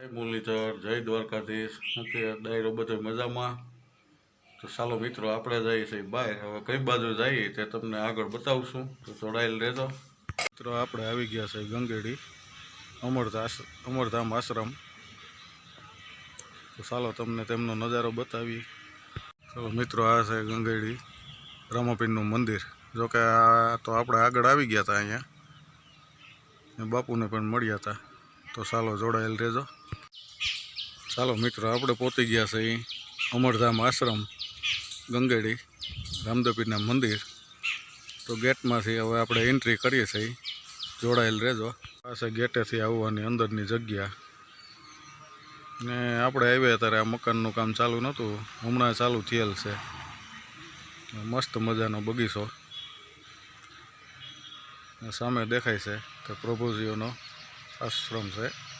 જય મુરલીધર, જય દ્વારકાધીશ. ડાયરો બધો મજામાં. તો ચાલો મિત્રો, આપણે જઈએ છીએ બહાર. હવે કઈ બાજુ જઈએ તે તમને આગળ બતાવશું. તો જોડાયેલ રહેજો. મિત્રો, આપણે આવી ગયા છે ગંગેડી અમરદાસ અમરધામ આશ્રમ. તો ચાલો તમને તેમનો નજારો બતાવી ચાલો મિત્રો, આ છે ગંગેડી રામાપીરનું મંદિર. જોકે આ તો આપણે આગળ આવી ગયા હતા અહીંયા. બાપુને પણ મળ્યા હતા. તો ચાલો જોડાયેલ રહેજો. ચાલો મિત્રો, આપણે પહોંચી ગયા છે અમરધામ આશ્રમ, ગંગેડી, રામદેવપીરના મંદિર. તો ગેટમાંથી હવે આપણે એન્ટ્રી કરીએ છીએ. જોડાયેલ રહેજો. પાસે ગેટેથી આવવાની અંદરની જગ્યા. ને આપણે આવ્યા ત્યારે આ મકાનનું કામ ચાલુ નહોતું. હમણાં ચાલુ થયેલ છે. મસ્ત મજાનો બગીચો. સામે દેખાય છે કે પ્રભુજીઓનો આશ્રમ છે.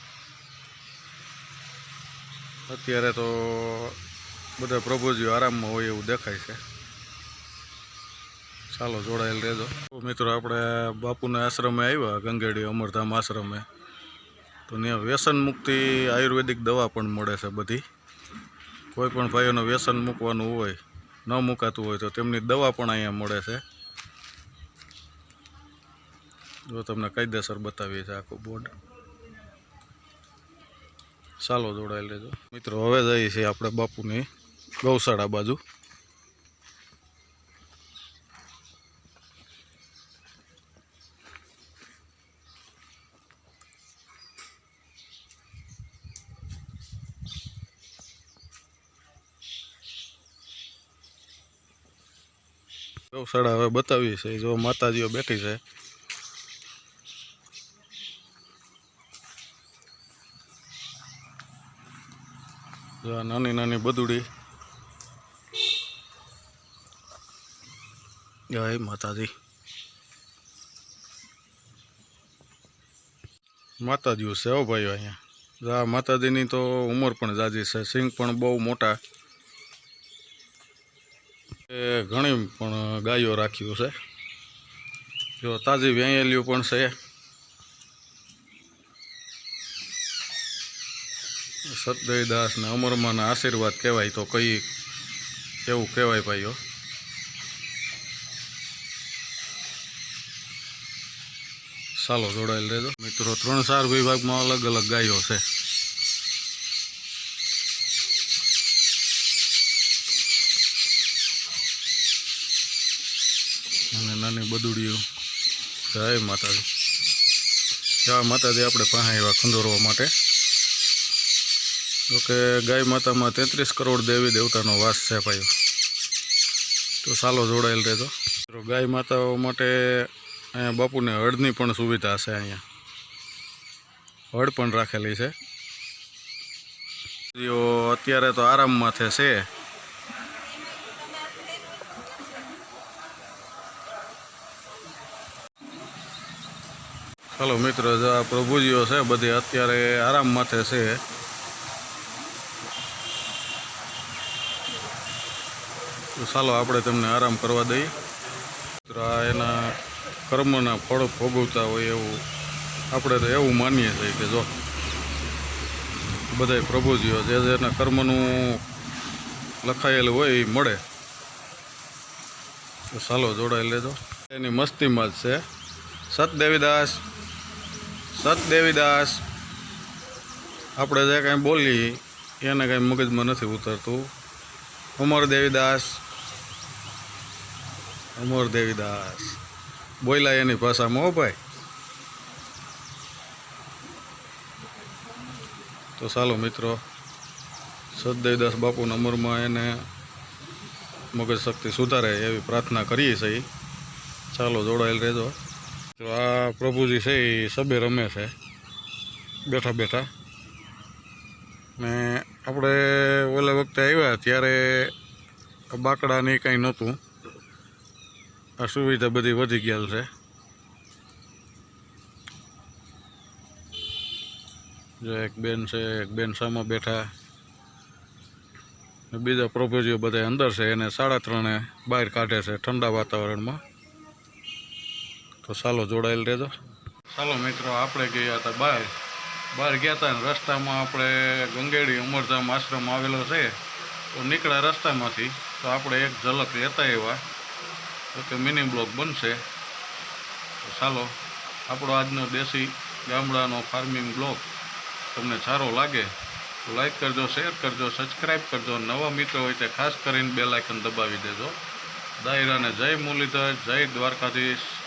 અત્યારે તો બધા પ્રભુજીઓ આરામમાં હોય એવું દેખાય છે. ચાલો જોડાયેલ રહેજો. મિત્રો, આપણે બાપુના આશ્રમે આવ્યા, ગંગેડી અમરધામ આશ્રમે. તો ત્યાં વ્યસન મુક્તિ આયુર્વેદિક દવા પણ મળે છે બધી. કોઈ પણ ભાઈઓને વ્યસન મૂકવાનું હોય, ન મૂકાતું હોય તો તેમની દવા પણ અહીંયા મળે છે. જો તમને કાયદેસર બતાવીએ છીએ આખું બોર્ડ. ચાલો જોડાયેલ રહેજો. મિત્રો, હવે જઈએ છીએ આપણે બાપુની ગૌશાળા બાજુ. ગૌશાળા હવે બતાવીએ છીએ. જો માતાજીઓ બેઠી છે જો નાની નાની બદુડી. જય માતાજી. માતાજીઓ છે હો ભાઈઓ અહીંયા. જા, માતાજીની તો ઉંમર પણ જાજી છે. સિંગ પણ બહુ મોટા. એ ઘણી પણ ગાયો રાખ્યું છે. જો તાજી વ્યાયેલીઓ પણ છે. સતદયદાસ ને અમરમાના આશીર્વાદ કહેવાય તો કઈ એવું કહેવાય ભાઈઓ? ચાલો જોડાયેલ રહેજો. મિત્રો, ત્રણ ચાર વિભાગમાં અલગ અલગ ગાયો છે. અને નાની બદુડીઓ. જય માતાજી. જય માતાજી, આપણે પાસે એવા ખંદોરવા માટે. જોકે ગાય માતામાં તેત્રીસ કરોડ દેવી દેવતાનો વાસ છે ભાઈઓ. તો સાલો જોડાયેલ રહેતો ગાય માતાઓ માટે અહીંયા બાપુને હળની પણ સુવિધા છે અહીંયા. હળ પણ રાખેલી છે. અત્યારે તો આરામમાં છે છે ચાલો મિત્રો, જો પ્રભુજીઓ છે બધી અત્યારે આરામ માથે છે તો ચાલો આપણે તેમને આરામ કરવા દઈએ. મિત્રો આ એના કર્મના ફળ ભોગવતા હોય એવું આપણે તો એવું માનીએ છીએ કે જો બધાય પ્રભુજીઓ જે જેના કર્મનું લખાયેલું હોય એ મળે. તો ચાલો જોડાઈ લેજો. એની મસ્તીમાં જ છે. સતદેવીદાસ સતદેવીદાસ. આપણે જે કાંઈ બોલીએ એને કાંઈ મગજમાં નથી ઉતરતું. અમર દેવીદાસ અમર દેવીદાસ. બોલ્યા એની ભાષામાં હો ભાઈ? તો ચાલો મિત્રો, સદદેવદાસ બાપુના અમરમાં એને મગજ શક્તિ સુધારે એવી પ્રાર્થના કરીએ છીએ. ચાલો જોડાયેલ રહેજો. તો આ પ્રભુજી છે એ સબે રમે છે. બેઠા બેઠા. ને આપણે ઓલા વખતે આવ્યા ત્યારે બાકડાની કાંઈ નહોતું. આ સુવિધા બધી વધી ગયેલ છે. જો એક બેન છે, એક બેન સામે બેઠા. બીજા પ્રભુજીઓ બધા અંદર છે, એને સાડા ત્રણે બહાર કાઢે છે ઠંડા વાતાવરણમાં. તો ચાલો જોડાયેલ રહેજો. ચાલો મિત્રો, આપણે ગયા હતા બહાર. બહાર ગયા હતા રસ્તામાં આપણે ગંગેડી અમરધામ આશ્રમ આવેલો છે. તો નીકળ્યા રસ્તામાંથી તો આપણે એક ઝલક લેતા એવા કે મિની બ્લોક બનશે. તો ચાલો, આપણો આજનો દેશી ગામડાનો ફાર્મિંગ બ્લોક તમને સારો લાગે તો લાઈક કરજો શેર કરજો સબસ્ક્રાઈબ કરજો. નવા મિત્રો હોય તે ખાસ કરીને બે લાઇકન દબાવી દેજો. દાયરાને જય મુરલીધર, જય દ્વારકાધીશ.